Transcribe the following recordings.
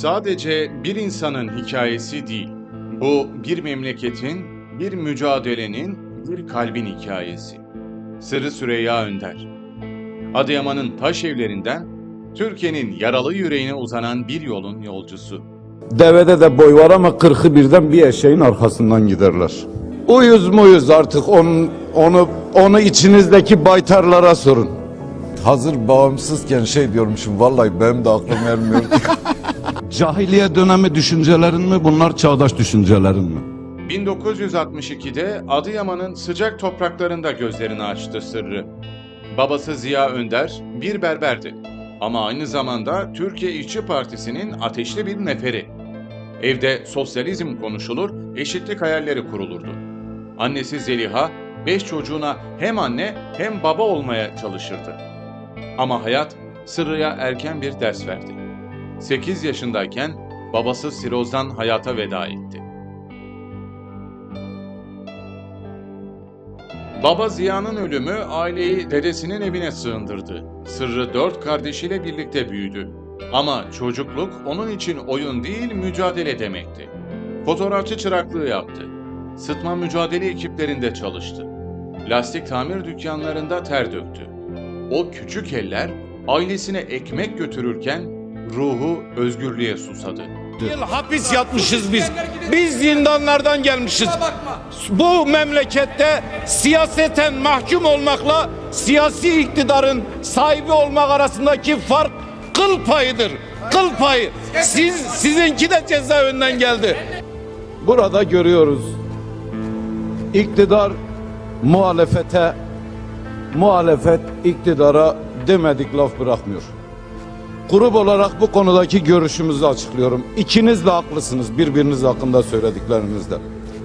sadece bir insanın hikayesi değil. Bu bir memleketin, bir mücadelenin, bir kalbin hikayesi. Sırrı Süreyya Önder. Adıyaman'ın taş evlerinden Türkiye'nin yaralı yüreğine uzanan bir yolun yolcusu. Devede de boy var ama kırkı birden bir eşeğin arkasından giderler. Uyuz muyuz artık onu, onu, onu içinizdeki baytarlara sorun. Hazır bağımsızken şey diyormuşum vallahi benim de aklım ermiyor. Cahiliye dönemi düşüncelerin mi bunlar çağdaş düşüncelerin mi? 1962'de Adıyaman'ın sıcak topraklarında gözlerini açtı Sırrı. Babası Ziya Önder bir berberdi ama aynı zamanda Türkiye İşçi Partisi'nin ateşli bir neferi. Evde sosyalizm konuşulur, eşitlik hayalleri kurulurdu. Annesi Zeliha, beş çocuğuna hem anne hem baba olmaya çalışırdı. Ama hayat Sırrı'ya erken bir ders verdi. 8 yaşındayken babası sirozdan hayata veda etti. Baba Ziya'nın ölümü aileyi dedesinin evine sığındırdı. Sırrı dört kardeşiyle birlikte büyüdü. Ama çocukluk onun için oyun değil mücadele demekti. Fotoğrafçı çıraklığı yaptı. Sıtma mücadele ekiplerinde çalıştı. Lastik tamir dükkanlarında ter döktü. O küçük eller ailesine ekmek götürürken ruhu özgürlüğe susadı. Yıl hapis yatmışız biz. Biz zindanlardan gelmişiz. Bu memlekette siyaseten mahkum olmakla siyasi iktidarın sahibi olmak arasındaki fark kıl payıdır. Kıl payı. Siz sizinki de cezaevinden geldi. Burada görüyoruz. İktidar muhalefete, muhalefet iktidara demedik laf bırakmıyor. Grup olarak bu konudaki görüşümüzü açıklıyorum. İkiniz de haklısınız birbiriniz hakkında söylediklerinizde.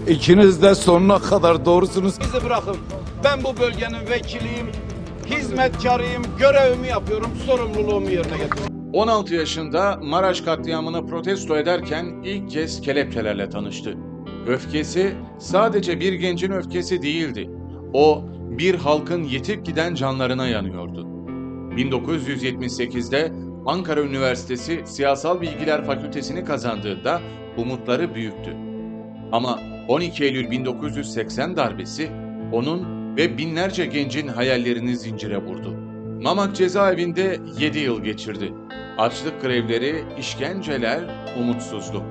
İkiniz de sonuna kadar doğrusunuz. Bizi bırakın. Ben bu bölgenin vekiliyim, hizmetkarıyım, görevimi yapıyorum, sorumluluğumu yerine getiriyorum. 16 yaşında Maraş katliamını protesto ederken ilk kez kelepçelerle tanıştı. Öfkesi sadece bir gencin öfkesi değildi. O bir halkın yetip giden canlarına yanıyordu. 1978'de Ankara Üniversitesi Siyasal Bilgiler Fakültesini kazandığında umutları büyüktü. Ama 12 Eylül 1980 darbesi onun ve binlerce gencin hayallerini zincire vurdu. Mamak cezaevinde 7 yıl geçirdi. Açlık grevleri, işkenceler, umutsuzluk.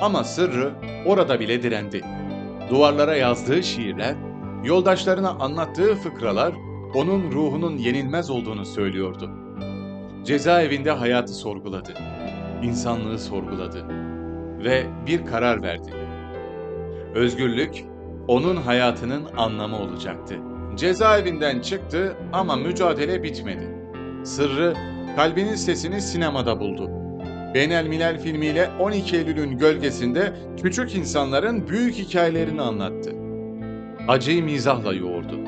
Ama sırrı orada bile direndi. Duvarlara yazdığı şiirler, yoldaşlarına anlattığı fıkralar onun ruhunun yenilmez olduğunu söylüyordu. Cezaevinde hayatı sorguladı. insanlığı sorguladı ve bir karar verdi. Özgürlük onun hayatının anlamı olacaktı. Cezaevinden çıktı ama mücadele bitmedi. Sırrı kalbinin sesini sinemada buldu. Benel Milal filmiyle 12 Eylül'ün gölgesinde küçük insanların büyük hikayelerini anlattı. Acıyı mizahla yoğurdu.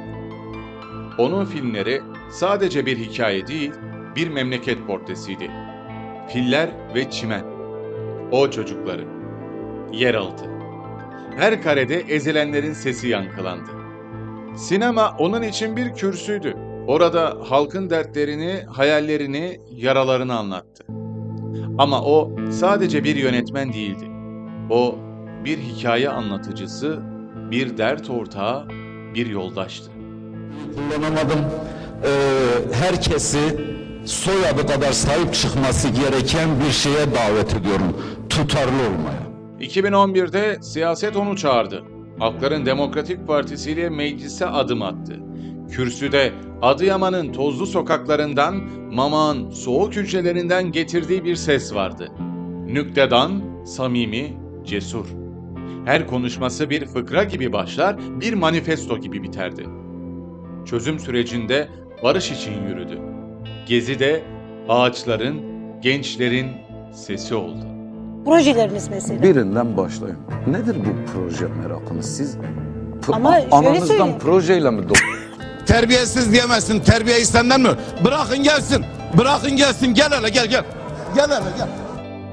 Onun filmleri sadece bir hikaye değil, bir memleket portresiydi. Filler ve çimen. O çocukları. Yeraltı. Her karede ezilenlerin sesi yankılandı. Sinema onun için bir kürsüydü. Orada halkın dertlerini, hayallerini, yaralarını anlattı. Ama o sadece bir yönetmen değildi. O bir hikaye anlatıcısı, bir dert ortağı, bir yoldaştı. kullanamadım. Ee, herkesi soyadı kadar sahip çıkması gereken bir şeye davet ediyorum. Tutarlı olmaya. 2011'de siyaset onu çağırdı. Halkların Demokratik Partisi ile meclise adım attı. Kürsüde Adıyaman'ın tozlu sokaklarından, Mamak'ın soğuk hücrelerinden getirdiği bir ses vardı. Nüktedan, samimi, cesur. Her konuşması bir fıkra gibi başlar, bir manifesto gibi biterdi. Çözüm sürecinde barış için yürüdü. Gezi'de ağaçların, gençlerin sesi oldu. Projeleriniz mesela. Birinden başlayın. Nedir bu proje merakınız? Siz Ama şöyle ananızdan söyleyeyim. projeyle mi? Terbiyesiz diyemezsin. Terbiyeyi senden mi? Bırakın gelsin. Bırakın gelsin. Gel hele gel gel. Gel hele gel.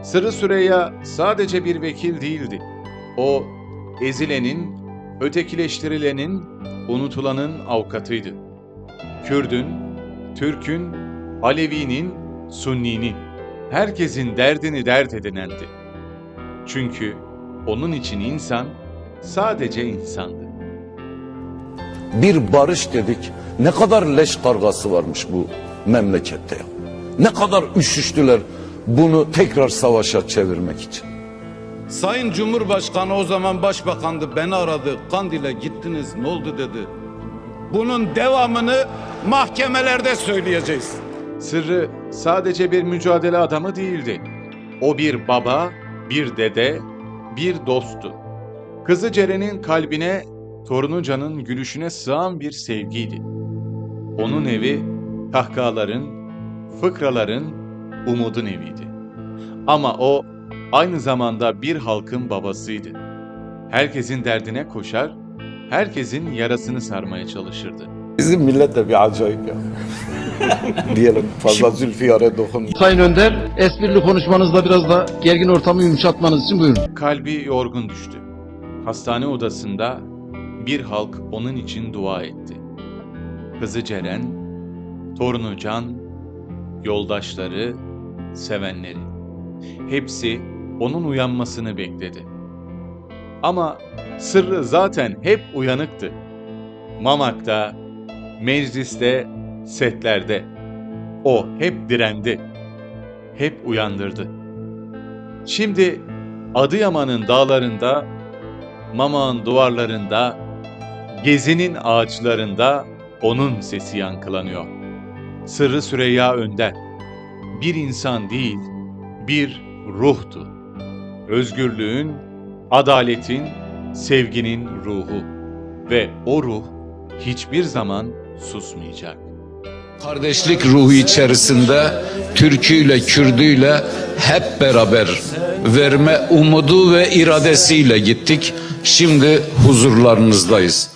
Sırrı Süreyya sadece bir vekil değildi. O ezilenin, ötekileştirilenin, unutulanın avukatıydı. Kürdün, Türk'ün, Alevi'nin, Sunni'nin herkesin derdini dert edinendi. Çünkü onun için insan sadece insandı. Bir barış dedik. Ne kadar leş kargası varmış bu memlekette. Ne kadar üşüştüler bunu tekrar savaşa çevirmek için. Sayın Cumhurbaşkanı o zaman başbakandı beni aradı. Kandil'e gittiniz ne oldu dedi. Bunun devamını mahkemelerde söyleyeceğiz. Sırrı sadece bir mücadele adamı değildi. O bir baba, bir dede, bir dosttu. Kızı Ceren'in kalbine, torunu Can'ın gülüşüne sığan bir sevgiydi. Onun evi kahkahaların, fıkraların, umudun eviydi. Ama o aynı zamanda bir halkın babasıydı. Herkesin derdine koşar, herkesin yarasını sarmaya çalışırdı. Bizim millet de bir acayip ya. Diyelim fazla Zülfiyar'a dokun. Sayın Önder, esprili konuşmanızda biraz da gergin ortamı yumuşatmanız için buyurun. Kalbi yorgun düştü. Hastane odasında bir halk onun için dua etti. Kızı Ceren, torunu Can, yoldaşları, sevenleri. Hepsi onun uyanmasını bekledi. Ama sırrı zaten hep uyanıktı. Mamak'ta, mecliste, setlerde. O hep direndi. Hep uyandırdı. Şimdi Adıyaman'ın dağlarında, Mamak'ın duvarlarında, Gezi'nin ağaçlarında onun sesi yankılanıyor. Sırrı Süreyya Önder. Bir insan değil, bir ruhtu. Özgürlüğün, adaletin, sevginin ruhu. Ve o ruh hiçbir zaman susmayacak. Kardeşlik ruhu içerisinde Türküyle, Kürdüyle hep beraber verme umudu ve iradesiyle gittik. Şimdi huzurlarınızdayız.